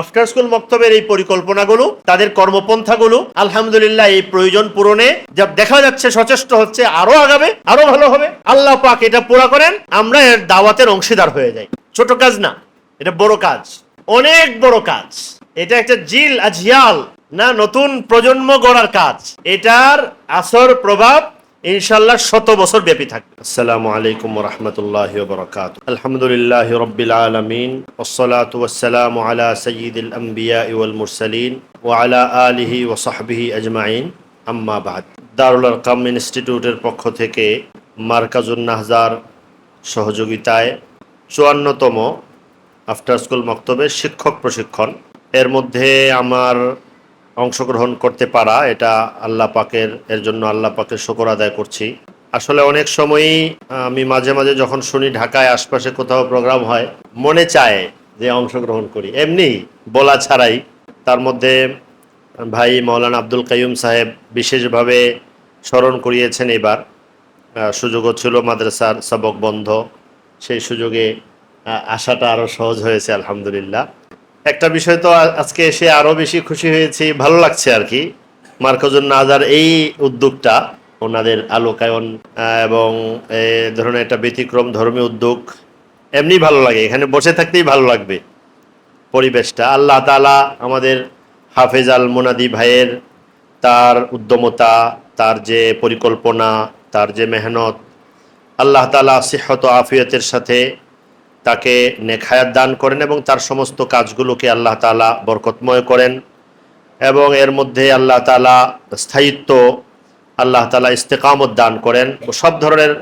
After school মক্তবের এই পরিকল্পনাগুলো, তাদের কর্মপন্থাগুলো, আলহামদুলিল্লাহ এই প্রয়োজন পূরণে যা দেখা যাচ্ছে সচেষ্ট হচ্ছে, আরও আগাবে, আরও ভালো হবে। আল্লাহ পাক এটা পুরা করেন, আমরা এর দাওয়াতের অংশীদার হয়ে যাই। ছোট কাজ না, এটা বড় কাজ। অনেক বড় কাজ। এটা একটা জিল আজিয়াল না নতুন প্রজন্ম গড়ার কাজ। এটার আসর প্রভাব ইনশাল্লাহ শত বছর ব্যাপী থাকবে। আসসালামু আলাইকুম রহমতুল্লাহ বরকাত আলহামদুলিল্লাহ রব্বিল আলমিন ওসলাত ওসালাম আলা সঈদুল আম্বিয়া ওয়াল মুরসালিন ও আলা আলিহি ও সাহবিহি আজমাইন। আম্মা বাদ। দারুল আরকাম ইনস্টিটিউটের পক্ষ থেকে মার্কাজুন নাহজার সহযোগিতায় চুয়ান্নতম আফটার স্কুল মক্তবের শিক্ষক প্রশিক্ষণ। এর মধ্যে আমার অংশগ্রহণ করতে পারা, এটা আল্লাহ পাকের, এর জন্য আল্লাহ পাকের শকর আদায় করছি। আসলে অনেক সময়ই, আমি মাঝে মাঝে যখন শুনি ঢাকায় আশপাশে কোথাও প্রোগ্রাম হয়, মনে চায় যে অংশগ্রহণ করি। এমনি বলা ছাড়াই, তার মধ্যে ভাই মৌলানা আব্দুল কাইয়ুম সাহেব বিশেষভাবে স্মরণ করিয়েছেন এবার। সুযোগও ছিল মাদ্রাসার সবক বন্ধ, সেই সুযোগে আসাটা আরও সহজ হয়েছে, আলহামদুলিল্লাহ। একটা বিষয় তো আজকে এসে আরও বেশি খুশি হয়েছি। ভালো লাগছে আর কি। মার্কজুন নাজার এই উদ্যোগটা, ওনাদের আলোকায়ন এবং, এ ধরনের একটা ব্যতিক্রম ধর্মী উদ্যোগ, এমনি ভালো লাগে। এখানে বসে থাকতেই ভালো লাগবে পরিবেশটা। আল্লাহ তালা আমাদের হাফেজ আল মোনাদি ভাইয়ের তার উদ্যমতা, তার যে পরিকল্পনা, তার যে মেহনত, আল্লাহ তালা সিহত আফিয়তের সাথে তাকে নেখায়াত দান করেন এবং তার সমস্ত কাজগুলোকে আল্লাহ তালা বরকতময় করেন এবং এর মধ্যে আল্লাহ তালা স্থায়িত্ব আল্লাহ তালা ইস্তেকামত দান করেন সব ধরনের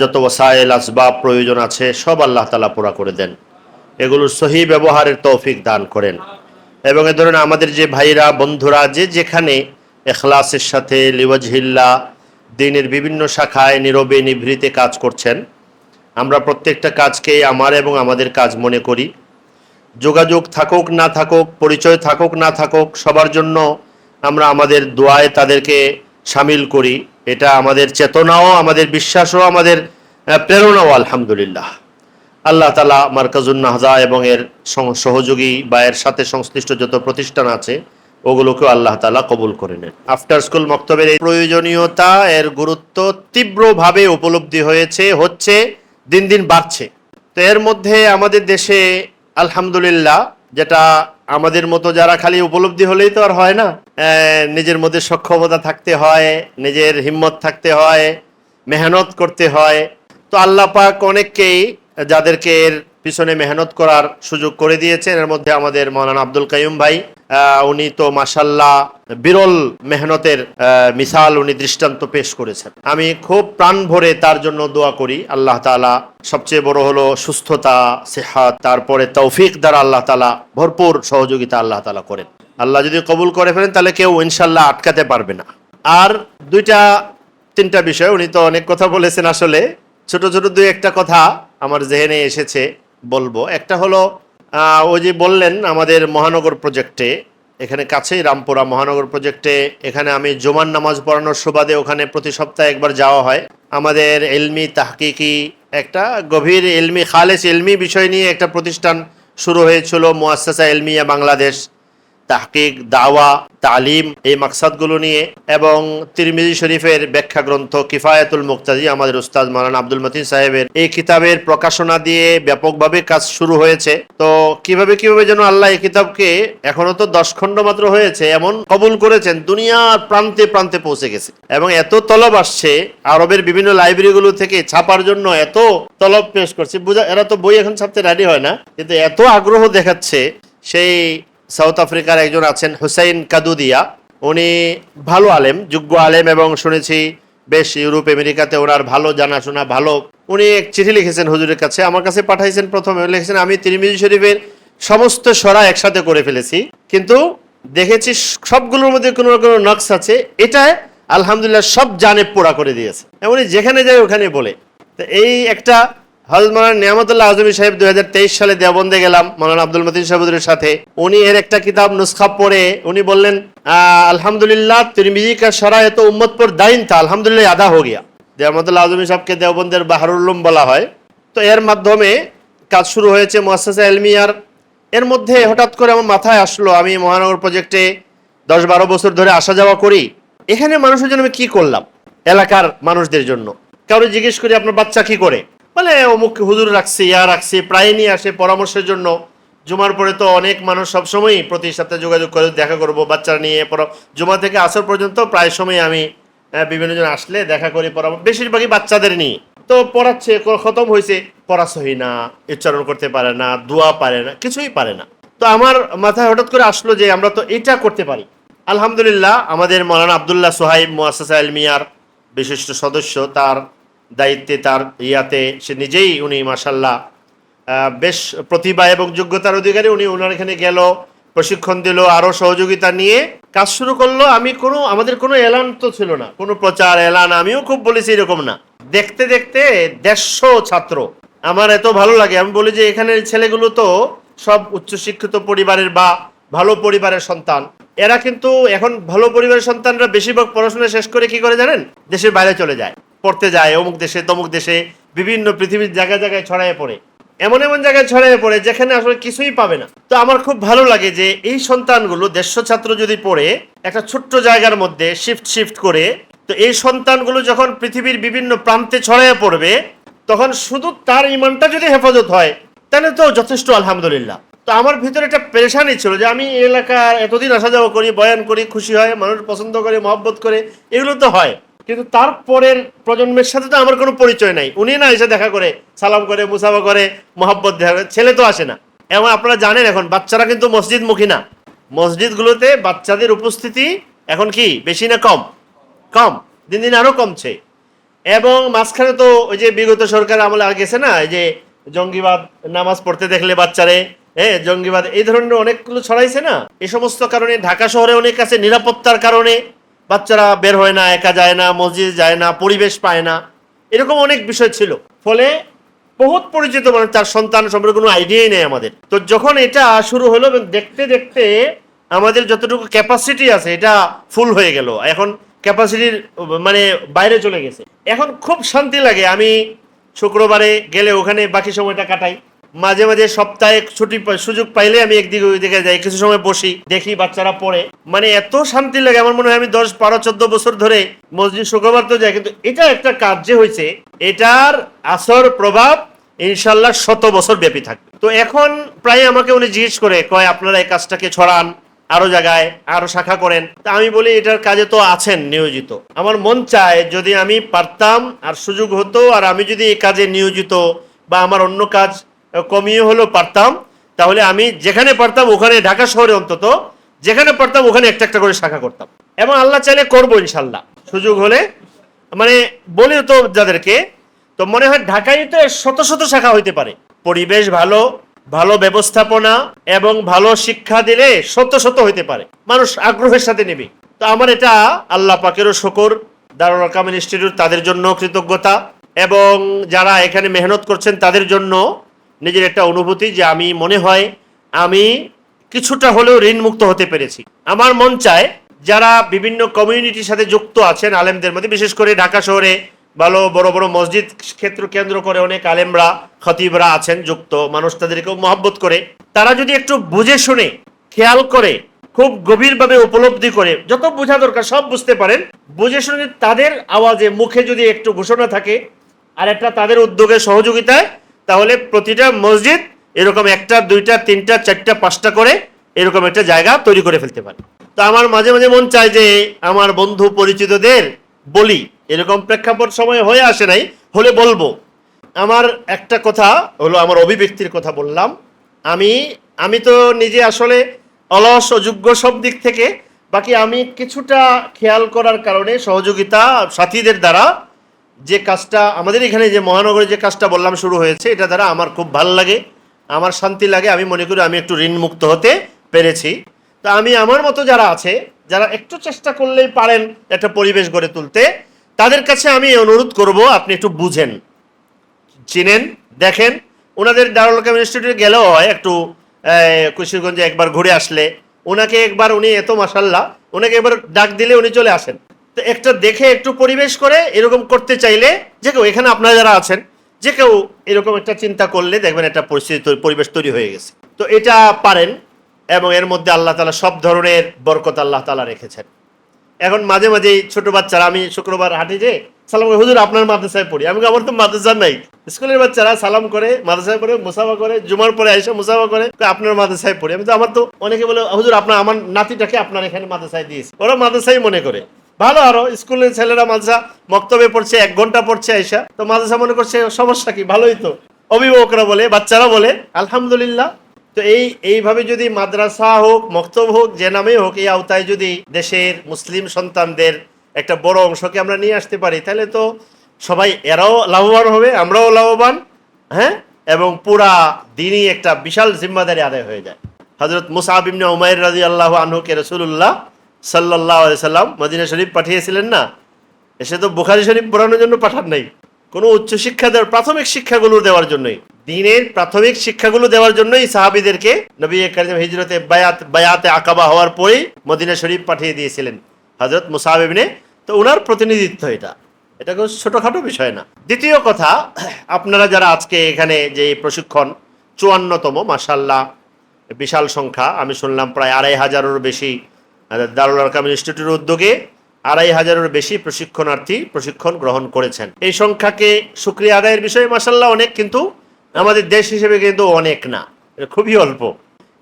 যত ওসাইল আসবাব প্রয়োজন আছে সব আল্লাহ তালা পুরা করে দেন। এগুলোর সহি ব্যবহারের তৌফিক দান করেন। এবং এ ধরনের আমাদের যে ভাইরা, বন্ধুরা যে যেখানে এখলাসের সাথে লিওয়াজহিল্লা দিনের বিভিন্ন শাখায় নীরবে নিভৃতে কাজ করছেন আমরা প্রত্যেকটা কাজকেই আমার এবং আমাদের কাজ মনে করি। যোগাযোগ থাকুক, না থাকুক, পরিচয় থাকুক, না থাকুক, সবার জন্য আমরা আমাদের দোয়ায় তাদেরকে সামিল করি। এটা আমাদের চেতনাও, আমাদের বিশ্বাসও, আমাদের প্রেরণাও, আলহামদুলিল্লাহ। আল্লাহ তালা মার্কাজুন নাহজা এবং এর সহযোগী বা এর সাথে সংশ্লিষ্ট যত প্রতিষ্ঠান আছে, ওগুলোকেও আল্লাহ তালা কবুল করে নেন। আফটার স্কুল মক্তবের এই প্রয়োজনীয়তা, এর গুরুত্ব তীব্রভাবে উপলব্ধি হয়েছে, হচ্ছে দিন দিন বাড়ছে। তো এর মধ্যে আমাদের দেশে আলহামদুলিল্লাহ যেটা আমাদের মতো যারা খালি উপলব্ধি হলেই তো আর হয় না। নিজের মধ্যে সক্ষমতা থাকতে হয়, নিজের হিম্মত থাকতে হয়, মেহনত করতে হয়। তো আল্লাহ পাক অনেককেই যাদেরকে এর পিছনে মেহনত করার সুযোগ করে দিয়েছেন। এর মধ্যে আমাদের মৌলানা আব্দুল কাইম ভাই উনি তো মাসাল্লাহ বিরল মেহনতের মিসাল উনি দৃষ্টান্ত পেশ করেছেন। আমি খুব প্রাণ ভরে তার জন্য দোয়া করি। আল্লাহ তালা সবচেয়ে বড় হলো সুস্থতা, সেহাত, তারপরে তৌফিক দ্বারা আল্লাহ তালা ভরপুর সহযোগিতা আল্লাহ তালা করেন। আল্লাহ যদি কবুল করে ফেলেন, তাহলে কেউ ইনশাল্লাহ আটকাতে পারবে না। আর দুইটা, তিনটা বিষয়, উনি তো অনেক কথা বলেছেন আসলে। ছোট ছোট দুই একটা কথা আমার জেহেনে এসেছে। বলব। একটা হলো ওই যে বললেন আমাদের মহানগর প্রজেক্টে, এখানে কাছেই রামপুরা মহানগর প্রজেক্টে, এখানে আমি জোমান নামাজ পড়ানোর সুবাদে ওখানে প্রতি সপ্তাহে একবার যাওয়া হয়। আমাদের এলমি তাহকিকি, একটা গভীর এলমি, খালেস এলমি বিষয় নিয়ে একটা প্রতিষ্ঠান শুরু হয়েছিল মোয়াসা এলমিয়া বাংলাদেশ। তাহকিক, দাওয়া, তালিম এই মাকসাদগুলো নিয়ে এবং তিরমিজি শরীফের ব্যাখ্যা গ্রন্থ কিফায়াতুল মুক্তাজি আমাদের উস্তাদ মারান আব্দুল মতিন সাহেবের। এই কিতাবের প্রকাশনা দিয়ে ব্যাপকভাবে কাজ শুরু হয়েছে। তো কীভাবে কীভাবে যেন আল্লাহ এই কিতাবকে এখনও তো দশ খণ্ড মাত্র হয়েছে, এমন কবুল করেছেন, দুনিয়ার প্রান্তে প্রান্তে পৌঁছে গেছে। এবং এত তলব আসছে, আরবের বিভিন্ন লাইব্রেরিগুলো থেকে ছাপার জন্য এত তলব পেশ করছে। বুঝা এরা তো বই এখন ছাপতে রেডি হয় না, কিন্তু এত আগ্রহ দেখাচ্ছে সেই সাউথ আফ্রিকার একজন আছেন হুসাইন কাদুদিয়া। উনি ভালো আলেম, যোগ্য আলেম এবং শুনেছি বেশ ইউরোপ, আমেরিকাতে ওনার ভালো জানাশোনা, ভালো। উনি এক চিঠি লিখেছেন হুজুরের কাছে, আমার কাছে পাঠাইছেন প্রথমে। লিখেছেন, আমি তিরমিজি শরীফের সমস্ত সরা একসাথে করে ফেলেছি, কিন্তু দেখেছি সবগুলোর মধ্যে কোনো না কোনো নকশ আছে। এটা আলহামদুলিল্লাহ সব জানে পোড়া করে দিয়েছে। উনি যেখানে যায় ওখানে বলে। তো এই একটা হজরত মৌলানা নিয়ামতুল্লাহ আজমি সাহেব দু হাজার তেইশ সালে দেওবন্দে গেলাম, মৌলানা আব্দুল মতিন সাহেবুদের সাথে। উনি এর একটা কিতাব নুসখা পড়ে, উনি বললেন আলহামদুলিল্লাহ, তিরমিজি কা সরা এত উম্মত পর দাইন থা, আলহামদুলিল্লাহ, আদা হো গিয়া। নিয়ামতুল্লাহ আজমি সাহেবকে দেওবন্দের বাহারুল্লুম বলা হয়। তো এর মাধ্যমে কাজ শুরু হয়েছে মোয়াসা এলমিয়ার এর মধ্যে হঠাৎ করে আমার মাথায় আসলো, আমি মহানগর প্রজেক্টে দশ বারো বছর ধরে আসা যাওয়া করি। এখানে মানুষের জন্য আমি কি করলাম? এলাকার মানুষদের জন্য। কারও জিজ্ঞেস করি, আপনার বাচ্চা কি করে? বলে অমুক হুজুর রাখছি, ইয়া রাখছি, প্রায় নিয়ে আসে পরামর্শের জন্য। জুমার পরে তো অনেক মানুষ সবসময়ই প্রতি সপ্তাহে যোগাযোগ করে, দেখা করব বাচ্চা নিয়ে পর, জুমা থেকে আসর পর্যন্ত প্রায় সময় আমি বিভিন্ন জন আসলে দেখা করি, পরামর্শ, বেশিরভাগই বাচ্চাদের নিয়ে। তো পড়াচ্ছে খতম হয়েছে, পড়া সহি না, উচ্চারণ করতে পারে না, দোয়া পারে না, কিছুই পারে না। তো আমার মাথায় হঠাৎ করে আসলো যে, আমরা তো এটা করতে পারি। আলহামদুলিল্লাহ, আমাদের মৌলানা আবদুল্লাহ সোহাইব মুয়াসসা মিয়ার বিশিষ্ট সদস্য, তার দায়িত্বে তার ইয়াতে সে নিজেই উনি মাসাল্লাহ বেশ প্রতিভা এবং যোগ্যতার অধিকারী উনি ওনার এখানে গেল, প্রশিক্ষণ দিল আরও সহযোগিতা নিয়ে কাজ শুরু করল। আমি কোনো, আমাদের কোনো এলান তো ছিল না, কোনো প্রচার, এলান, আমিও খুব বলেছি এরকম না। দেখতে দেখতে দেড়শো ছাত্র। আমার এত ভালো লাগে, আমি বলি যে এখানের ছেলেগুলো তো সব উচ্চশিক্ষিত পরিবারের বা ভালো পরিবারের সন্তান। এরা কিন্তু এখন ভালো পরিবারের সন্তানরা বেশিরভাগ পড়াশোনা শেষ করে কি করে জানেন? দেশের বাইরে চলে যায়। পড়তে যায়, অমুক দেশে, তমুক দেশে, বিভিন্ন পৃথিবীর জায়গায় জায়গায় ছড়ায় পড়ে। এমন এমন জায়গায় ছড়ায় পড়ে যেখানে আসলে কিছুই পাবে না। তো আমার খুব ভালো লাগে যে এই সন্তানগুলো, দেড়শো ছাত্র যদি পড়ে, একটা ছোট্ট জায়গার মধ্যে শিফট শিফট করে, তো এই সন্তানগুলো যখন পৃথিবীর বিভিন্ন প্রান্তে ছড়ায় পড়বে, তখন শুধু তার ইমানটা যদি হেফাজত হয়, তাহলে তো যথেষ্ট, আলহামদুলিল্লাহ। তো আমার ভিতরে একটা পেরেশানি ছিল যে আমি এলাকার এতদিন আসা যাওয়া করি, বয়ান করি, খুশি হয়, মানুষ পছন্দ করে, মহব্বত করে, এগুলো তো হয়। কিন্তু তারপরের প্রজন্মের সাথে তো আমার কোনো পরিচয় নাই। উনি না এসে দেখা করে, সালাম করে, মুসাফা করে, মহব্বত দেখা করে, ছেলে তো আসে না। এবং আপনারা জানেন এখন, বাচ্চারা কিন্তু মসজিদ মুখী না। মসজিদগুলোতে বাচ্চাদের উপস্থিতি এখন কি, বেশি না কম? কম, দিন দিন আরও কমছে। এবং মাঝখানে তো ওই যে বিগত সরকার আমলে আর গেছে না, এই যে জঙ্গিবাদ, নামাজ পড়তে দেখলে বাচ্চারে হ্যাঁ জঙ্গিবাদ, এই ধরনের অনেকগুলো ছড়াইছে না? এ সমস্ত কারণে ঢাকা শহরে অনেক আছে, নিরাপত্তার কারণে। বাচ্চারা বের হয় না, একা যায় না, মসজিদ যায় না, পরিবেশ পায় না। এরকম অনেক বিষয় ছিল। ফলে বহুত পরিচিত মানে তার সন্তান সম্পর্কে কোনো আইডিয়াই নেই আমাদের। তো যখন এটা শুরু হলো এবং দেখতে দেখতে আমাদের যতটুকু ক্যাপাসিটি আছে, এটা ফুল হয়ে গেল। এখন ক্যাপাসিটির মানে বাইরে চলে গেছে। এখন খুব শান্তি লাগে। আমি শুক্রবারে গেলে ওখানে বাকি সময়টা কাটাই। মাঝে মাঝে সপ্তাহে ছুটি সুযোগ পাইলে আমি একদিকে ওই দিকে যাই, কিছু সময় বসি, দেখি বাচ্চারা পড়ে। মানে এত শান্তি লাগে, আমার মনে হয় আমি দশ, বারো, চোদ্দ বছর ধরে মসজিদ শুক্রবার তো যাই, কিন্তু এটা একটা কাজ যে হয়েছে, এটার আসর প্রভাব ইনশাল্লাহ শত বছর ব্যাপী থাকবে। তো এখন প্রায় আমাকে উনি জিজ্ঞেস করে, কয়, আপনারা এই কাজটাকে ছড়ান, আরও জায়গায় আরও শাখা করেন। তা আমি বলি, এটার কাজে তো আছেন নিয়োজিত। আমার মন চায় যদি আমি পারতাম আর সুযোগ হতো, আর আমি যদি এই কাজে নিয়োজিত বা আমার অন্য কাজ কমিয়ে হলেও পারতাম। তাহলে আমি যেখানে পারতাম ওখানে, ঢাকা শহরে অন্তত, যেখানে পারতাম ওখানে একটা একটা করে শাখা করতাম। এবং আল্লাহ চাইলে করব ইনশাল্লাহ সুযোগ হলে মানে বলি তো যাদেরকে, তো মনে হয় ঢাকায় তো শত শত শাখা হইতে পারে। পরিবেশ ভালো ভালো ব্যবস্থাপনা এবং ভালো শিক্ষা দিলে শত শত হইতে পারে। মানুষ আগ্রহের সাথে নেবে। তো আমার এটা আল্লাহ পাকেরও শকর, দারুল কামিল ইনস্টিটিউট তাদের জন্য কৃতজ্ঞতা। এবং যারা এখানে মেহনত করছেন তাদের জন্য নিজের একটা অনুভূতি যে আমি, মনে হয় আমি কিছুটা হলেও ঋণমুক্ত হতে পেরেছি। আমার মন চায় যারা বিভিন্ন কমিউনিটির সাথে যুক্ত আছেন আলেমদের মধ্যে, বিশেষ করে ঢাকা শহরে ভালো, বড় বড় মসজিদ ক্ষেত্র কেন্দ্র করে অনেক আলেমরা, খতিবরা আছেন, যুক্ত মানুষ তাদেরকেও মহব্বত করে। তারা যদি একটু বুঝে শুনে, খেয়াল করে, খুব গভীরভাবে উপলব্ধি করে, যত বোঝা দরকার, সব বুঝতে পারেন, বুঝে শুনে তাদের আওয়াজে, মুখে যদি একটু ঘোষণা থাকে, আর একটা তাদের উদ্যোগের সহযোগিতায় তাহলে প্রতিটা মসজিদ এরকম একটা, দুইটা, তিনটা, চারটা, পাঁচটা করে এরকম একটা জায়গা তৈরি করে ফেলতে পারে। তো আমার মাঝে মাঝে মন চায় যে আমার বন্ধু পরিচিতদের বলি, এরকম প্রেক্ষাপট সময় হয়ে আসে নাই, হলে বলব। আমার একটা কথা হলো, আমার অভিব্যক্তির কথা বললাম। আমি আমি তো নিজে আসলে অলস অযোগ্য সব দিক থেকে, বাকি আমি কিছুটা খেয়াল করার কারণে সহযোগিতা সাথীদের দ্বারা যে কাজটা, আমাদের এখানে যে মহানগরে যে কাজটা বললাম শুরু হয়েছে, এটা দ্বারা আমার খুব ভালো লাগে, আমার শান্তি লাগে, আমি মনে করি আমি একটু ঋণমুক্ত হতে পেরেছি। তো আমি আমার মতো যারা আছে, যারা একটু চেষ্টা করলেই পারেন একটা পরিবেশ গড়ে তুলতে, তাদের কাছে আমি অনুরোধ করব, আপনি একটু বুঝেন, চিনেন, দেখেন। ওনাদের দারুল কাম ইনস্টিটিউটে গেলেও হয়, একটু কুশিরগঞ্জে একবার ঘুরে আসলে। ওনাকে একবার উনি এত মাসাল্লাহ ওনাকে একবার ডাক দিলে উনি চলে আসেন। তো একটা দেখে একটু পরিবেশ করে এরকম করতে চাইলে যে কেউ, এখানে আপনারা যারা আছেন, যে কেউ এরকম একটা চিন্তা করলে দেখবেন একটা পরিস্থিতি পরিবেশ তৈরি হয়ে গেছে। তো এটা পারেন এবং এর মধ্যে আল্লাহ তালা সব ধরনের বরকত আল্লাহ তালা রেখেছেন। এখন মাঝে মাঝে ছোট বাচ্চারা, আমি শুক্রবার হাঁটি যে সালাম হুজুর, আপনার মাদ্রাসায় পড়ি? আমি আমার তো মাদ্রাসা নাই। স্কুলের বাচ্চারা সালাম করে, মাদ্রাসায় পড়ে, মুসাফা করে, জুমার পরে এসে মুসাফা করে আপনার মাদ্রাসায় পড়ি? আমি তো, আমার তো অনেকে বলে, হুজুর, আপনার, আমার নাতিটাকে আপনার এখানে মাদ্রাসায় দিয়েছে। ওরা মাদ্রাসাই মনে করে। ভালো আরও স্কুলের ছেলেরা মাদ্রাসা মক্তবে পড়ছে, এক ঘণ্টা পড়ছে আইসা। তো মাদ্রাসা মনে করছে, সমস্যা কি? ভালোই তো। অভিভাবকরা বলে, বাচ্চারা বলে, আলহামদুলিল্লাহ। তো এই, এইভাবে যদি মাদ্রাসা হোক, মক্তব হোক, যে নামেই হোক, এই আওতায় যদি দেশের মুসলিম সন্তানদের একটা বড় অংশকে আমরা নিয়ে আসতে পারি, তাহলে তো সবাই এরাও লাভবান হবে, আমরাও লাভবান হ্যাঁ? এবং পুরা দিনই একটা বিশাল জিম্মাদারি আদায় হয়ে যায়। হজরত মুসাহাব ইবনে উমাইর রাজি আল্লাহ আনহুকে রসুল্লাহ সাল্লাহ সাল্লাম মদিনা শরীফ পাঠিয়েছিলেন না? এসে তো বুখারি শরীফ পড়ানোর জন্য পাঠান নাই। কোনো উচ্চশিক্ষা দেওয়ার, প্রাথমিক শিক্ষাগুলো দেওয়ার জন্যই। দিনের প্রাথমিক শিক্ষাগুলো দেওয়ার জন্যই সাহাবিদেরকে নবী করিম হিজরতে বায়াত, বায়াতে আকাবা হওয়ার পরেই মদিনা শরীফ পাঠিয়ে দিয়েছিলেন হজরত মুসাহাবিনে তো ওনার প্রতিনিধিত্ব এটা। এটা কোনো ছোটোখাটো বিষয় না। দ্বিতীয় কথা, আপনারা যারা আজকে এখানে যে প্রশিক্ষণ, চুয়ান্নতম মাসাল্লাহ বিশাল সংখ্যা, আমি শুনলাম প্রায় আড়াই হাজারেরও বেশি দারুল আরকাম ইনস্টিটিউটের উদ্যোগে আড়াই হাজারের বেশি প্রশিক্ষণার্থী প্রশিক্ষণ গ্রহণ করেছেন। এই সংখ্যাকে সুক্রিয়া আদায়ের বিষয়ে মাসাল্লাহ অনেক, কিন্তু আমাদের দেশ হিসেবে কিন্তু অনেক না। খুবই অল্প।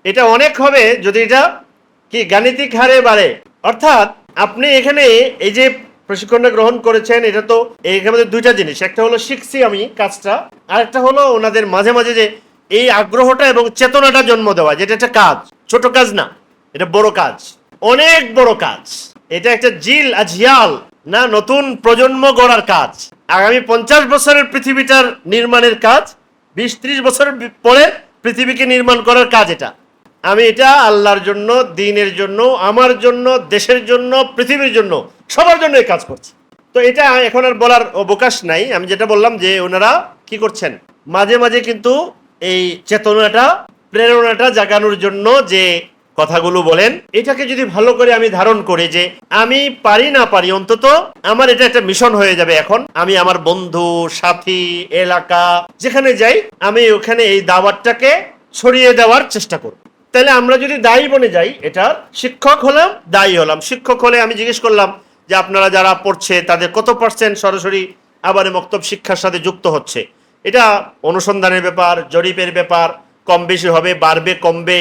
এটা অনেক হবে যদি এটা কি গাণিতিক হারে বাড়ে। অর্থাৎ আপনি এখানে এই যে প্রশিক্ষণটা গ্রহণ করেছেন, এটা তো এখানে দুইটা জিনিস। একটা হলো শিখছি আমি কাজটা আর একটা হলো ওনাদের মাঝে মাঝে যে এই আগ্রহটা এবং চেতনাটা জন্ম দেওয়া, যেটা একটা কাজ। ছোট কাজ না, এটা বড় কাজ। অনেক বড় কাজ। এটা একটা জিল আজিয়াল না নতুন প্রজন্ম গড়ার কাজ। আগামী পঞ্চাশ বছরের পৃথিবীটার নির্মাণের কাজ, বিশ ত্রিশ বছর পরে পৃথিবীকে নির্মাণ করার কাজ এটা। আমি এটা আল্লাহর জন্য, দিনের জন্য, আমার জন্য, দেশের জন্য, পৃথিবীর জন্য, সবার জন্য এই কাজ করছি। তো এটা এখন আর বলার অবকাশ নাই। আমি যেটা বললাম যে ওনারা কি করছেন? মাঝে মাঝে কিন্তু এই চেতনাটা, প্রেরণাটা জাগানোর জন্য যে কথাগুলো বলেন। এটাকে যদি ভালো করে আমি ধারণ করি যে আমি পারি না পারি, অন্তত আমার এটা একটা মিশন হয়ে যাবে এখন। আমি আমার বন্ধু, সাথী, এলাকা, যেখানে যাই, আমি ওখানে এই দাওয়াতটাকে ছড়িয়ে দেওয়ার চেষ্টা করব। তাহলে আমরা যদি দায়ী বনে যাই এটার শিক্ষক হলাম, দায়ী হলাম। শিক্ষক হলে আমি জিজ্ঞেস করলাম যে আপনারা যারা পড়ছে, তাদের কত পার্সেন্ট সরাসরি আবার মক্তব শিক্ষার সাথে যুক্ত হচ্ছে? এটা অনুসন্ধানের ব্যাপার, জরিপের ব্যাপার, কম বেশি হবে, বাড়বে, কমবে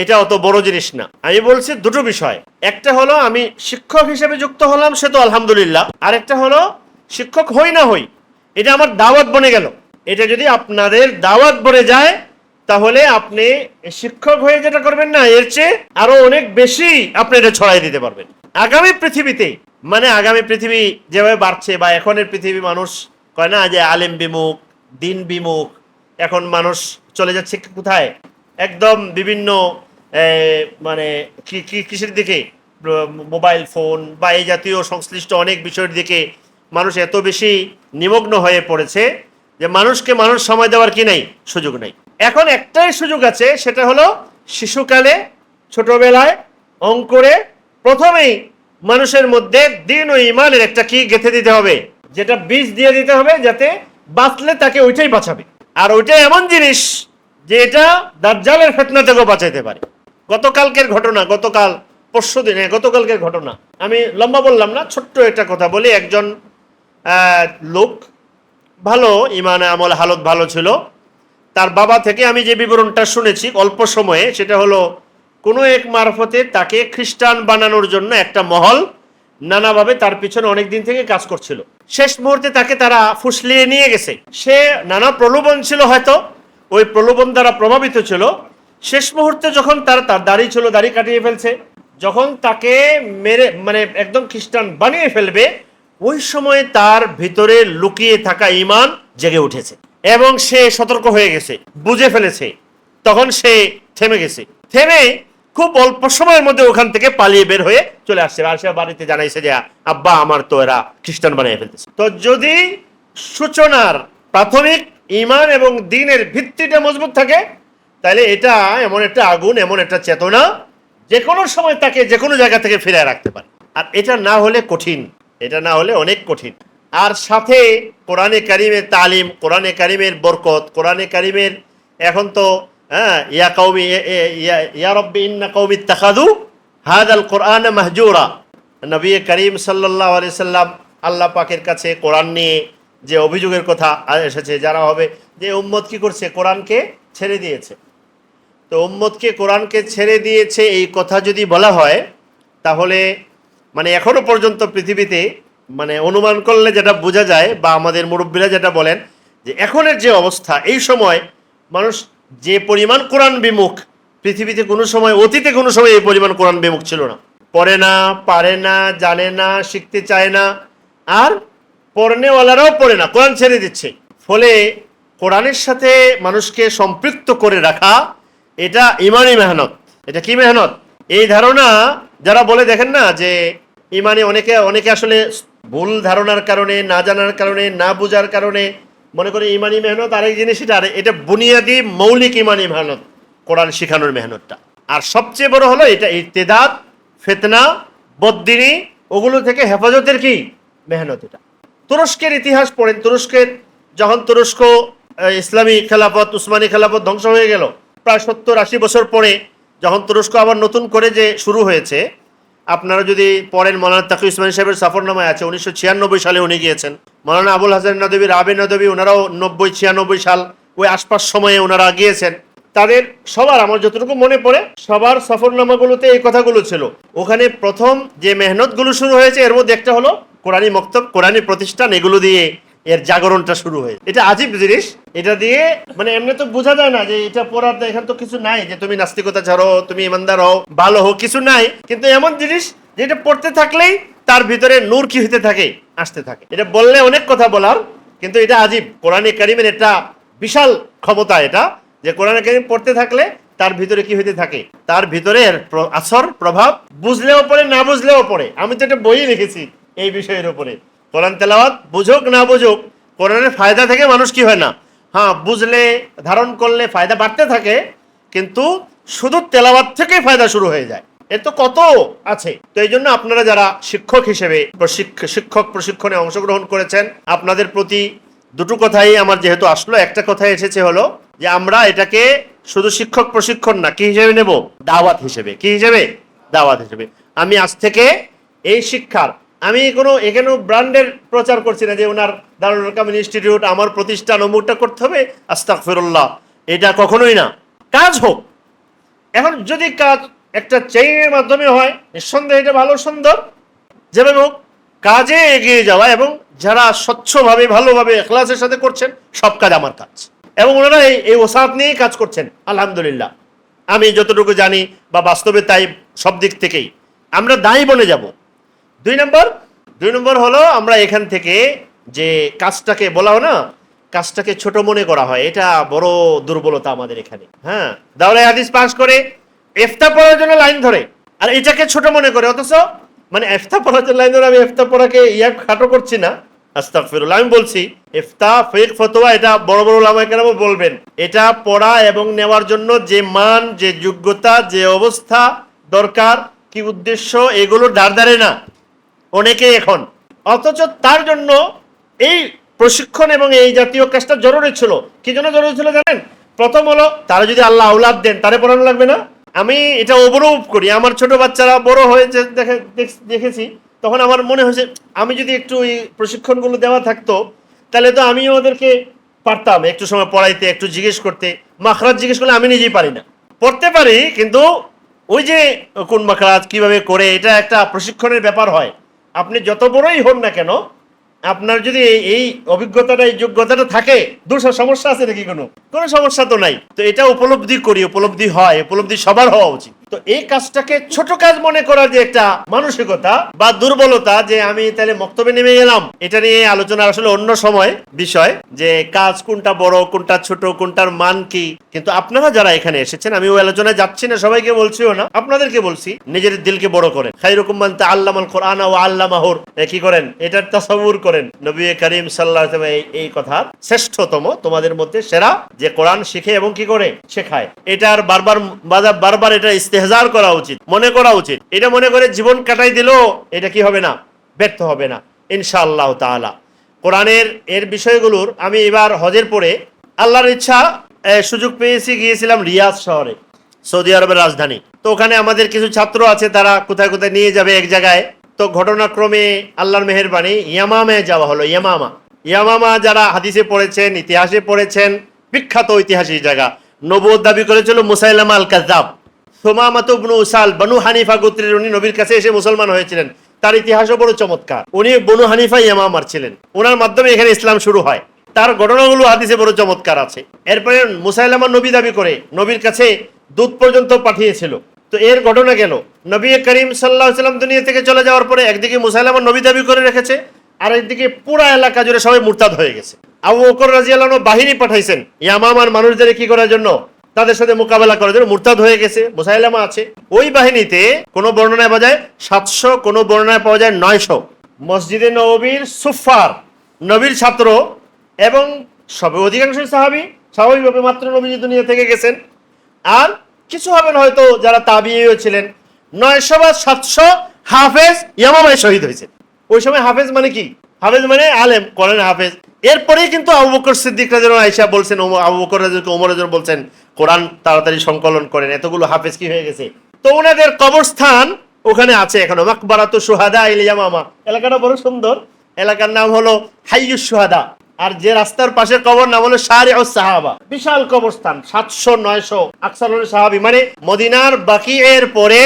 এটা অত বড় জিনিস না। আমি বলছি দুটো বিষয়। একটা হলো আমি শিক্ষক হিসেবে যুক্ত হলাম, সে তো আলহামদুলিল্লাহ। আর একটা হলো শিক্ষক হই না হই, এটা আমার দাওয়াত বনে গেল। এটা যদি আপনাদের দাওয়াত বনে যায়, তাহলে আপনি শিক্ষক হয়ে যেটা করবেন না, এর চেয়ে আরও অনেক বেশি আপনি এটা ছড়াই দিতে পারবেন। আগামী পৃথিবীতে মানে আগামী পৃথিবী যেভাবে বাড়ছে বা এখনের পৃথিবী মানুষ কয় না, যে আলেম বিমুখ, দিন বিমুখ, এখন মানুষ চলে যাচ্ছে কোথায়? একদম বিভিন্ন মানে কি কি, কিসের দিকে? মোবাইল ফোন বা এই জাতীয় সংশ্লিষ্ট অনেক বিষয়ের দিকে মানুষ এত বেশি নিমগ্ন হয়ে পড়েছে যে মানুষকে মানুষ সময় দেওয়ার কি নাই? সুযোগ নেই। এখন একটাই সুযোগ আছে, সেটা হলো শিশুকালে, ছোটবেলায় অঙ্কুরে প্রথমেই মানুষের মধ্যে দিন ও ইমানের একটা কি গেঁথে দিতে হবে? যেটা বীজ দিয়ে দিতে হবে যাতে বাঁচলে তাকে ওইটাই বাঁচাবে। আর ওইটাই এমন জিনিস যে এটা দাজ্জালের ফেতনা থেকেও বাঁচাইতে পারে। গতকালকের ঘটনা, গতকাল, পরশু দিনে গতকালকের ঘটনা। আমি লম্বা বললাম না, ছোট্ট একটা কথা বলি। একজন লোক, ভালো, ইমান, আমল, হালত ভালো ছিল। তার বাবা থেকে আমি যে বিবরণটা শুনেছি অল্প সময়ে, সেটা হলো, কোনো এক মারফতে তাকে খ্রিস্টান বানানোর জন্য একটা মহল নানাভাবে তার পিছনে অনেক দিন থেকে কাজ করছিল। শেষ মুহূর্তে তাকে তারা ফুসলিয়ে নিয়ে গেছে। সে নানা প্রলোভন ছিল হয়তো, ওই প্রলোভন দ্বারা প্রভাবিত ছিল। শেষ মুহূর্তে যখন তার তার দাড়ি ছিল, দাড়ি কাটিয়ে ফেলছে, যখন তাকে মেরে মানে একদম খ্রিস্টান বানিয়ে ফেলবে, ওই সময় তার ভিতরে লুকিয়ে থাকা ইমান জেগে উঠেছে এবং সে সতর্ক হয়ে গেছে, বুঝে ফেলেছে। তখন সে থেমে গেছে। থেমে খুব অল্প সময়ের মধ্যে ওখান থেকে পালিয়ে বের হয়ে চলে আসছে। আর সে বাড়িতে জানাইছে যে, আব্বা, আমার তো এরা খ্রিস্টান বানিয়ে ফেলতেছে। তো যদি সূচনার প্রাথমিক ইমান এবং দিনের ভিত্তিটা মজবুত থাকে তাহলে এটা এমন একটা আগুন, এমন একটা চেতনা যে কোনো সময় তাকে যে কোনো জায়গা থেকে ফিরে রাখতে পারে। আর এটা না হলে কঠিন, এটা না হলে অনেক কঠিন। আর সাথে কোরআনে কারিমের তালিম, কোরআনে কারিমের বরকত, কোরআনে কারিমের এখন তো হ্যাঁ ইয়া কৌমি ইয়া ইন্না কৌমি তাকাদু কোরআন মাহজুরা। নবী করিম সাল্লাহ আলি সাল্লাম আল্লাহ পাকের কাছে কোরআন নিয়ে যে অভিযোগের কথা এসেছে, যারা হবে যে উম্মত কি করছে? কোরআনকে ছেড়ে দিয়েছে। তো উম্মতকে কোরআনকে ছেড়ে দিয়েছে এই কথা যদি বলা হয়, তাহলে মানে এখনও পর্যন্ত পৃথিবীতে মানে অনুমান করলে যেটা বোঝা যায় বা আমাদের মুরব্বীরা যেটা বলেন যে এখনের যে অবস্থা, এই সময় মানুষ যে পরিমাণ কোরআন বিমুখ, পৃথিবীতে কোনো সময়, অতীতে কোনো সময় এই পরিমাণ কোরআন বিমুখ ছিল না। পড়ে না, পারে না, জানে না, শিখতে চায় না, আর পড়নেওয়ালারাও পড়ে না, কোরআন ছেড়ে দিচ্ছে। ফলে কোরআনের সাথে মানুষকে সম্পৃক্ত করে রাখা এটা ইমানি মেহনত। এটা কি মেহনত? এই ধারণা যারা বলে দেখেন না যে ইমানে অনেকে অনেকে আসলে ভুল ধারণার কারণে, না জানার কারণে, না বোঝার কারণে মনে করে ইমানি মেহনত, আরেক জিনিস এটা, আর এটা বুনিয়াদি মৌলিক ইমানি মেহনত, কোরআন শেখানোর মেহনতটা। আর সবচেয়ে বড় হলো এটা ইতেদাত ফেতনা, বদ্দিনী, ওগুলো থেকে হেফাজতের কি? মেহনত এটা। তুরস্কের ইতিহাস পড়েন, তুরস্কের, যখন তুরস্ক ইসলামী খেলাফত, উসমানী খেলাফত ধ্বংস হয়ে গেল প্রায় সত্তর আশি বছর পরে যখন তুরস্ক আবার নতুন করে যে শুরু হয়েছে, আপনারা যদি পড়েন মৌলানা তাকি উসমানী সাহেবের সফরনামায় আছে, উনিশশো ছিয়ানব্বই সালে উনি গিয়েছেন। মৌলানা আবুল হাসান নদবী রাবে নদবী ওনারাও নব্বই ছিয়ানব্বই সাল ওই আশপাশ সময়ে ওনারা গিয়েছেন। তাদের সবার, আমার যতটুকু মনে পড়ে, সবার সফরনামাগুলোতে এই কথাগুলো ছিল। ওখানে প্রথম যে মেহনতগুলো শুরু হয়েছে, এর মধ্যে একটা হলো কোরআনী মক্তব, কোরআনী প্রতিষ্ঠান, এগুলো দিয়ে এর জাগরণটা শুরু হয়ে এটা আজীব জিনিস। এটা দিয়ে মানে এমনি তো বোঝা যায় না যে এটা পড়ার এখানে তো কিছু নাই যে তুমি নাস্তিকতা ছাড়ো, তুমি ইমানদার হও, ভালো হও, কিছু নাই। কিন্তু এমন জিনিস যে এটা পড়তে থাকলেই তার ভিতরে নূর কি হতে থাকে, আসতে থাকে। এটা বললে অনেক কথা বলার, কিন্তু এটা আজীব। কোরআনে কারিমের একটা বিশাল ক্ষমতা এটা যে কোরআনে কারিম পড়তে থাকলে তার ভিতরে কি হইতে থাকে? তার ভিতরে আসর, প্রভাব বুঝলেও পড়ে, না বুঝলেও পড়ে। আমি তো একটা বই লিখেছি এই বিষয়ের উপরে। কোরআন তেলাওয়াত বুঝুক না বুঝুক, কোরআনের ফায়দা থেকে মানুষ কি হয় না? হ্যাঁ বুঝলে, ধারণ করলে ফায়দা বাড়তে থাকে, কিন্তু শুধু তেলাওয়াত থেকেই ফায়দা শুরু হয়ে যায়। এ তো কত আছে। তো এই জন্য আপনারা যারা শিক্ষক হিসেবে শিক্ষক প্রশিক্ষণে অংশগ্রহণ করেছেন, আপনাদের প্রতি দুটো কথাই আমার যেহেতু আসলো, একটা কথা এসেছে হলো যে আমরা এটাকে শুধু শিক্ষক প্রশিক্ষণ না, কি হিসেবে নেব? দাওয়াত হিসেবে। কি হিসেবে? দাওয়াত হিসেবে। আমি আজ থেকে এই শিক্ষার আমি কোনো, এখানেও ব্র্যান্ডের প্রচার করছি না যে ওনার দারুল কামিল ইনস্টিটিউট আমার প্রতিষ্ঠান অমুকটা করতে হবে আস্তাক ফিরুল্লাহ এটা কখনোই না। কাজ হোক। এখন যদি কাজ একটা চেইনের মাধ্যমে হয়, নিঃসন্দেহে এটা ভালো, সুন্দর। যেভাবে হোক, কাজে এগিয়ে যাওয়া এবং যারা স্বচ্ছভাবে, ভালোভাবে, এখলাসের সাথে করছেন, সব কাজ আমার কাজ। এবং ওনারা এই এই ওসাদ নিয়েই কাজ করছেন, আলহামদুলিল্লাহ। আমি যতটুকু জানি বা বাস্তবে তাই সব দিক থেকেই। আমরা দায়ী বনে যাব। দুই নম্বর? দুই নম্বর হলো আমরা এখান থেকে যে কাজটাকে বলাও না, কাজটাকে ছোট মনে করা হয়। এটা বড় দুর্বলতা আমাদের এখানে। হ্যাঁ? দাওলাই হাদিস পাস করে এফতা পড়ার জন্য লাইন ধরে। আর এটাকে ছোট মনে করে, অথচ মানে এফতা পড়ার জন্য লাইন ধরে আমি এফতা পড়াকে ইয়া খাটো করছি না। আস্তাগফিরুল্লাহ। আমি বলছি ইফতা ফেক ফতোয়া, এটা বড় বড় লামায় কেন বলবেন। এটা পড়া এবং নেওয়ার জন্য যে মান, যে যোগ্যতা, যে অবস্থা দরকার, কি উদ্দেশ্য, এগুলো দাঁড় না। অনেকে এখন। অথচ তার জন্য এই প্রশিক্ষণ এবং এই জাতীয় কাজটা জরুরি ছিল। কি জন্য জরুরি ছিল জানেন? প্রথম হলো, তারা যদি আল্লাহ আউলাদ দেন, তারে পড়ানো লাগবে না? আমি এটা অবরূপ করি। আমার ছোট বাচ্চারা বড় হয়েছে দেখে দেখেছি, তখন আমার মনে হয়েছে, আমি যদি একটু এই প্রশিক্ষণগুলো দেওয়া থাকতো, তাহলে তো আমিও ওদেরকে পারতাম একটু সময় পড়াইতে, একটু জিজ্ঞেস করতে। মাখরাজ জিজ্ঞেস করলে আমি নিজেই পারি না। পড়তে পারি, কিন্তু ওই যে কোন মাখরাজ কীভাবে করে, এটা একটা প্রশিক্ষণের ব্যাপার হয়। আপনি যত বড়ই হন না কেন, আপনার যদি এই- অভিজ্ঞতাটা, এই যোগ্যতাটা থাকে দুশো সমস্যা আছে নাকি কোনো? কোনো সমস্যা তো নাই। তো এটা উপলব্ধি করি, উপলব্ধি হয়, উপলব্ধি সবার হওয়া উচিত। তো এই কাজটাকে ছোট কাজ মনে করার যে একটা মানসিকতা বা দুর্বলতা যে আমি তাহলে মক্তবে নেমে গেলাম, এটা নিয়ে আলোচনা আসলে অন্য সময় বিষয় যে কাজ কোনটা বড়, কোনটা ছোট, কোনটার মান কি? কিন্তু আপনারা যারা এখানে এসেছেন, আমি ওই আলোচনায় যাচ্ছি না, সবাইকে বলছিও না, আপনাদেরকে বলছি, নিজের দিলকে বড় করেন। খাইরুকুম মান তাআল্লামাল কোরআন ও আল্লামাহুর কি করেন? এটার তাসাউর করেন। নবী করিম ওয়াসাল্লাম এই- কথা শ্রেষ্ঠতম তোমাদের মধ্যে সেরা যে কোরআন শিখে এবং কি করে? শেখায়। এটার বারবার- বারবার এটা ইস্তেহজার করা উচিত, মনে করা উচিত। এটা মনে করে জীবন কাটাই দিলেও এটা কি হবে না? ব্যর্থ হবে না, ইনশাআল্লাহ তাআলা। কোরআনের এর বিষয়গুলোর আমি এবার হজের পরে আল্লাহর ইচ্ছা সুযোগ পেয়েছি, গিয়েছিলাম রিয়াজ শহরে, সৌদি আরবের রাজধানী। তো ওখানে আমাদের কিছু ছাত্র আছে, তারা কোথায় কোথায় নিয়ে যাবে এক জায়গায়। তো ঘটনাক্রমে আল্লাহর মেহেরবানি ইয়ামামে যাওয়া হলো, ইয়ামামা। ইয়ামামা যারা হাদিসে পড়েছেন, ইতিহাসে পড়েছেন, বিখ্যাত ঐতিহাসিক জায়গা। নবদ দাবি করেছিল মুসাইলামা আল কাজাব সোমামাত ইবনু উসাল, বনু হানিফা গোত্রের উনি নবীর কাছে এসে মুসলমান হয়েছিলেন। তার ইতিহাসও বড় চমৎকার। উনি বনু হানিফা ইয়ামামার ছিলেন ওনার মাধ্যমে এখানে ইসলাম শুরু হয়। তার ঘটনাগুলো হাদিসে বড় চমৎকার আছে। এরপরে মুসাইলামা নবী দাবি করে, নবীর কাছে দুধ পর্যন্ত পাঠিয়েছিল। তো এর ঘটনা গেল। নবী করিম সাল্লাহ সাল্লাম দুনিয়া থেকে চলে যাওয়ার পরে একদিকে মুসাইলামা নবী দাবি করে রেখেছে, আর একদিকে পুরা এলাকা জুড়ে সবাই মুরতাদ হয়ে গেছে। আবু বকর রাজিয়াল্লাহ বাহিনী পাঠাইছেন, ইয়ামামার মানুষদের কি করার জন্য? তাদের সাথে মোকাবেলা করার জন্য মুরতাদ হয়ে গেছে, মুসাইলামা আছে। ওই বাহিনীতে কোনো বর্ণনায় পাওয়া যায় সাতশো, কোনো বর্ণনায় পাওয়া যায় নয়শো। মসজিদে নবীর সুফার নবীর ছাত্র এবং সবে অধিকাংশ সাহাবি স্বাভাবিকভাবে মাত্র নবীজি দুনিয়া থেকে গেছেন। আর কিছু হবেন হয়তো যারা তাবিও ছিলেন। নয়শো বা সাতশো হাফেজ ইয়ামামায় শহীদ হয়েছে। ওই সময় হাফেজ মানে কি? হাফেজ মানে আলেম করেন হাফেজ। এরপরেই কিন্তু আবু বকর সিদ্দিক রাজন আয়সা বলছেন আবু বকর রাজনকে ওমর রাজন বলছেন কোরআন তাড়াতাড়ি সংকলন করেন। এতগুলো হাফেজ কি হয়ে গেছে? তো ওনাদের কবরস্থান ওখানে আছে এখনও। মাকবারাত সোহাদা ইলিয়ামামা এলাকাটা বড় সুন্দর। এলাকার নাম হলো হাইয়ুস সোহাদা আর যে রাস্তার পাশে কবর নাম হলো সারে ও সাহাবা। বিশাল কবরস্থান, সাতশো, নয়শো আকসার সাহাবি। মানে মদিনার বাকি এর পরে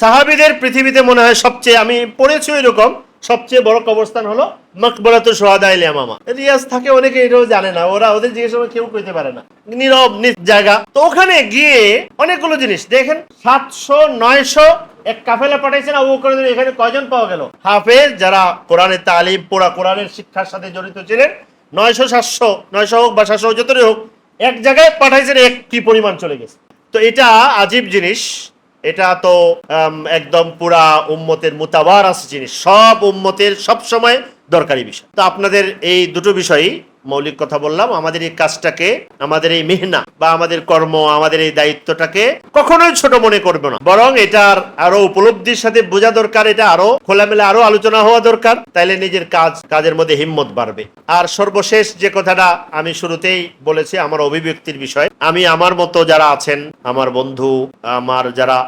সাহাবিদের পৃথিবীতে মনে হয় সবচেয়ে, আমি পড়েছি এরকম সবচেয়ে বড় কবরস্থান হলো মকবরাত সোহাদা আমামা রিয়াজ থাকে, অনেকে এটাও জানে না। ওরা ওদের জিজ্ঞেস করে কেউ কইতে পারে না। নীরব, নিজ জায়গা। তো ওখানে গিয়ে অনেকগুলো জিনিস, দেখেন, সাতশো, নয়শো এক কাফেলা পাঠাইছেন, আবু বকর এখানে কয়জন পাওয়া গেল? হাফেজ, যারা কোরআনের তালিম পোড়া কোরআনের শিক্ষার সাথে জড়িত ছিলেন, নয়শো, সাতশো, নয়শো হোক বা সাতশো যতই হোক, এক জায়গায় পাঠাইছেন এক কি পরিমাণ চলে গেছে। তো এটা আজীব জিনিস। এটা তো একদম পুরা উম্মতের মোতাবার আছে জিনিস। সব উম্মতের সব সময় দরকারি বিষয়। তো আপনাদের এই দুটো বিষয়ই মৌলিক কথা বললাম, আমাদের এই কাজটাকে, আমাদের এই মেহনা বা আমাদের কর্ম, আমাদের এই দায়িত্বটাকে কখনোই ছোট মনে করবে না। বরং এটার আরও উপলব্ধির সাথে বোঝা দরকার, এটা আরও খোলামেলা, আরও আলোচনা হওয়া দরকার, তাইলে নিজের কাজ, কাজের মধ্যে হিম্মত বাড়বে। আর সর্বশেষ যে কথাটা আমি শুরুতেই বলেছি, আমার অভিব্যক্তির বিষয়, আমি আমার মতো যারা আছেন, আমার বন্ধু, আমার যারা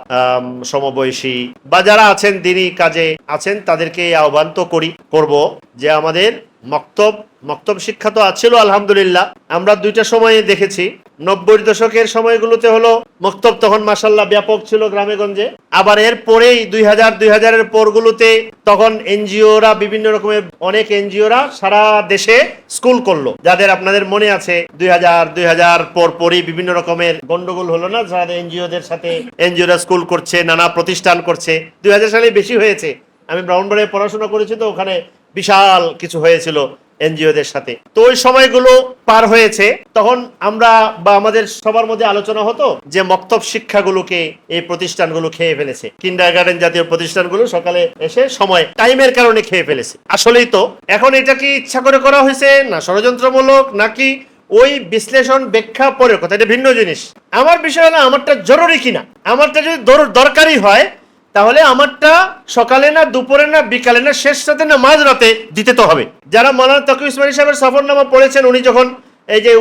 সমবয়সী বা যারা আছেন, দিনই কাজে আছেন, তাদেরকে আহ্বান তো করি, করব যে আমাদের মক্তব মক্তব শিক্ষা তো আছিল আলহামদুলিল্লাহ। আমরা দুইটা সময়ে দেখেছি। নব্বই দশকের সময়গুলোতে হলো মক্তব তখন মাসাল্লাহ ব্যাপক ছিল গ্রামে গঞ্জে আবার এর পরেই দুই হাজার, দুই হাজারের পরগুলোতে তখন এনজিওরা, বিভিন্ন রকমের অনেক এনজিওরা সারা দেশে স্কুল করল। যাদের আপনাদের মনে আছে, দুই হাজার দুই হাজার পর পরই বিভিন্ন রকমের গন্ডগোল হলো না? যারা এনজিওদের সাথে এনজিওরা স্কুল করছে, নানা প্রতিষ্ঠান করছে। দুই হাজার সালে বেশি হয়েছে। আমি ব্রাউনবাড়ে পড়াশোনা করেছি তো ওখানে বিশাল কিছু হয়েছিল এনজিওদের সাথে। তো ওই সময়গুলো পার হয়েছে। তখন আমরা বা আমাদের সবার মধ্যে আলোচনা হতো যে মক্তব শিক্ষাগুলোকে, এই প্রতিষ্ঠানগুলো খেয়ে ফেলেছে। কিন্ডার গার্ডেন জাতীয় প্রতিষ্ঠানগুলো সকালে এসে সময়, টাইমের কারণে খেয়ে ফেলেছে। আসলেই তো, এখন এটা কি ইচ্ছা করে করা হয়েছে, না ষড়যন্ত্রমূলক, নাকি ওই বিশ্লেষণ ব্যাখ্যা পরের কথা? এটা ভিন্ন জিনিস। আমার বিষয় হলো, আমারটা জরুরি কিনা? আমারটা যদি দর- দরকারি হয় তাহলে আমারটা সকালে না, দুপুরে না, বিকালে না, শেষ রাতে না, মাঝ রাতে দিতে তো হবে। যারা মালানা তকি ইসমাইল সাহেবের সফরনামা পড়েছেন, উনি যখন এই যে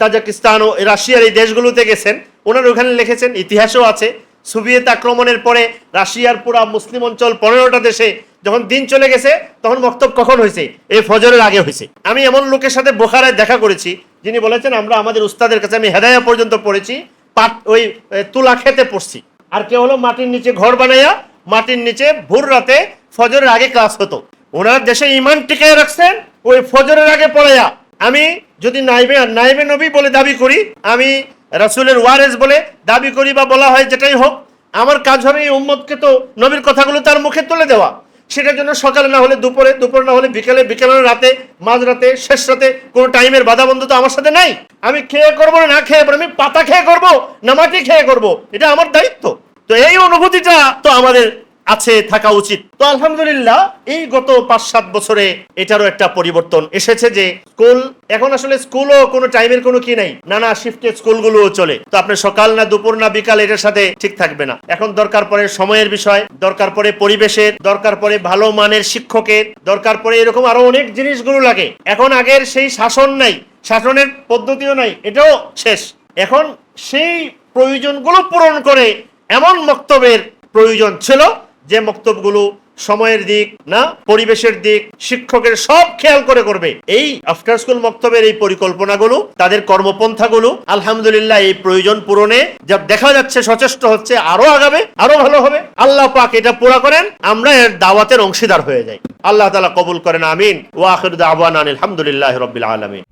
তাজাকিস্তান ও রাশিয়ার এই দেশগুলোতে গেছেন, ওনার ওখানে লিখেছেন, ইতিহাসও আছে, সোভিয়েত আক্রমণের পরে রাশিয়ার পুরা মুসলিম অঞ্চল পনেরোটা দেশে যখন দিন চলে গেছে, তখন বক্তব্য কখন হয়েছে? এই ফজরের আগে হয়েছে। আমি এমন লোকের সাথে বোখারায় দেখা করেছি, যিনি বলেছেন, আমরা আমাদের উস্তাদের কাছে আমি হেদায়া পর্যন্ত পড়েছি, পাট, ওই তুলা খেতে পড়ছি। আর কেউ হলো মাটির নিচে ঘর বানাইয়া? মাটির নিচে ভোর রাতে ফজরের আগে ক্লাস হতো। ওনার দেশে ইমান টিকায় রাখছেন, ওই ফজরের আগে পড়াইয়া। আমি যদি নাইবে নাইবে নবী বলে দাবি করি, আমি রাসূলের ওয়ারেস বলে দাবি করি বা বলা হয় যেটাই হোক, আমার কাজ হবে এই উম্মতকে তো নবীর কথাগুলো তার মুখে তুলে দেওয়া। সেটার জন্য সকালে না হলে দুপুরে দুপুরে না হলে বিকেলে বিকেলে রাতে মাঝরাতে শেষ রাতে কোনো টাইমের বাধা বন্ধ তো আমার সাথে নাই। আমি খেয়ে করব না না খেয়ে আমি পাতা খেয়ে করব, না মাটি খেয়ে করব, এটা আমার দায়িত্ব। তো এই অনুভূতিটা তো আমাদের আছে, থাকা উচিত। তো আলহামদুলিল্লাহ, এই গত পাঁচ, সাত বছরে এটারও একটা পরিবর্তন এসেছে যে স্কুল, এখন আসলে স্কুলও কোনো টাইমের কোনো কি নাই। নানা শিফটে স্কুলগুলোও চলে। তো আপনি সকাল না দুপুর না বিকাল এটার সাথে ঠিক থাকবে না। এখন দরকার পড়ে সময়ের বিষয়, দরকার পড়ে পরিবেশের, দরকার পড়ে ভালো মানের শিক্ষকের, দরকার পড়ে এরকম আরও অনেক জিনিসগুলো লাগে। এখন আগের সেই শাসন নাই। শাসনের পদ্ধতিও নাই, এটাও শেষ। এখন সেই প্রয়োজনগুলো পূরণ করে এমন বক্তব্যের প্রয়োজন ছিল যে বক্তব্যগুলো সময়ের দিক না পরিবেশের দিক, শিক্ষকের সব খেয়াল করে করবে। এই আফটার স্কুল মক্তবের এই পরিকল্পনাগুলো, তাদের কর্মপন্থাগুলো, আলহামদুলিল্লাহ এই প্রয়োজন পূরণে যা দেখা যাচ্ছে সচেষ্ট হচ্ছে, আরও আগাবে, আরও ভালো হবে। আল্লাহ পাক এটা পুরা করেন, আমরা এর দাওয়াতের অংশীদার হয়ে যাই। আল্লাহ তালা কবুল করেন, আমিন। ওয়াখির দাওয়ান আলহামদুলিল্লাহ রবিল আলমিন।